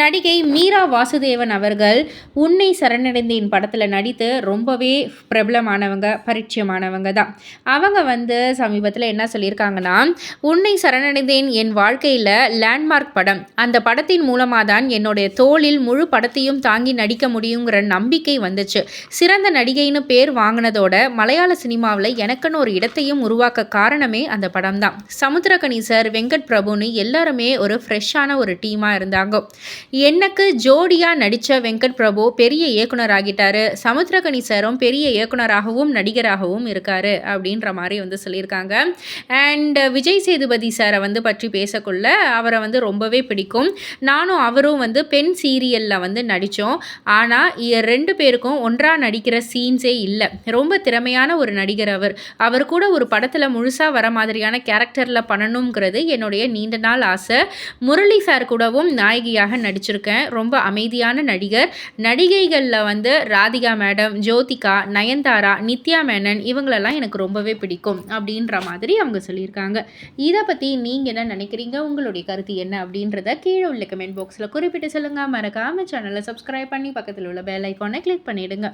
நடிகை மீரா வாசுதேவன் அவர்கள் உன்னை சரணடைந்தேன் படத்தில் நடித்து ரொம்பவே பிரபலமானவங்க பரிச்சயமானவங்க தான் அவங்க வந்து சமீபத்தில் என்ன சொல்லியிருக்காங்கன்னா உன்னை சரணடைந்தேன் என் வாழ்க்கையில் லேண்ட்மார்க் படம். அந்த படத்தின் மூலமாக தான் என்னுடைய தோளில் முழு படத்தையும் தாங்கி நடிக்க முடியுங்கிற நம்பிக்கை வந்துச்சு. சிறந்த நடிகைன்னு பேர் வாங்கினதோட மலையாள சினிமாவில் எனக்குன்னு ஒரு இடத்தையும் உருவாக்க காரணமே அந்த படம் தான் சமுத்திரகணி சார் வெங்கட் பிரபுன்னு எல்லாருமே ஒரு ஃப்ரெஷ்ஷான ஒரு டீமாக இருந்தாங்க. எனக்கு ஜோடியாக நடித்த வெங்கட் பிரபு பெரிய இயக்குனர் ஆகிட்டாரு சமுத்திரகனி சாரும் பெரிய இயக்குனராகவும் நடிகராகவும் இருக்கார் அப்படின்ற மாதிரி வந்து சொல்லியிருக்காங்க. அண்ட் விஜய் சேதுபதி சாரை வந்து பற்றி பேசக்குள்ள அவரை வந்து ரொம்பவே பிடிக்கும். நானும் அவரும் வந்து பெண் சீரியலில் வந்து நடித்தோம் ஆனால் ரெண்டு பேருக்கும் ஒன்றாக நடிக்கிற சீன்ஸே இல்லை. ரொம்ப திறமையான ஒரு நடிகர் அவர். அவர் கூட ஒரு படத்தில் முழுசாக வர மாதிரியான கேரக்டரில் பண்ணணுங்கிறது என்னுடைய நீண்ட நாள் ஆசை. முரளி சார் கூடவும் நாயகியாக நடி நடிச்சிருக்கேன். ரொம்ப அமைதியான நடிகர். நடிகைகளில் வந்து ராதிகா மேடம் ஜோதிகா நயன்தாரா நித்யா மேனன் இவங்களெல்லாம் எனக்கு ரொம்பவே பிடிக்கும் அப்படின்ற மாதிரி அவங்க சொல்லியிருக்காங்க. இதை பற்றி நீங்கள் என்ன நினைக்கிறீங்க? உங்களுடைய கருத்து என்ன அப்படின்றத கீழே உள்ள கமெண்ட் பாக்ஸில் குறிப்பிட்டு சொல்லுங்கள் மறக்காமல் சேனலை சப்ஸ்கிரைப் பண்ணி பக்கத்தில் உள்ள பெல் ஐக்கானை கிளிக் பண்ணிவிடுங்க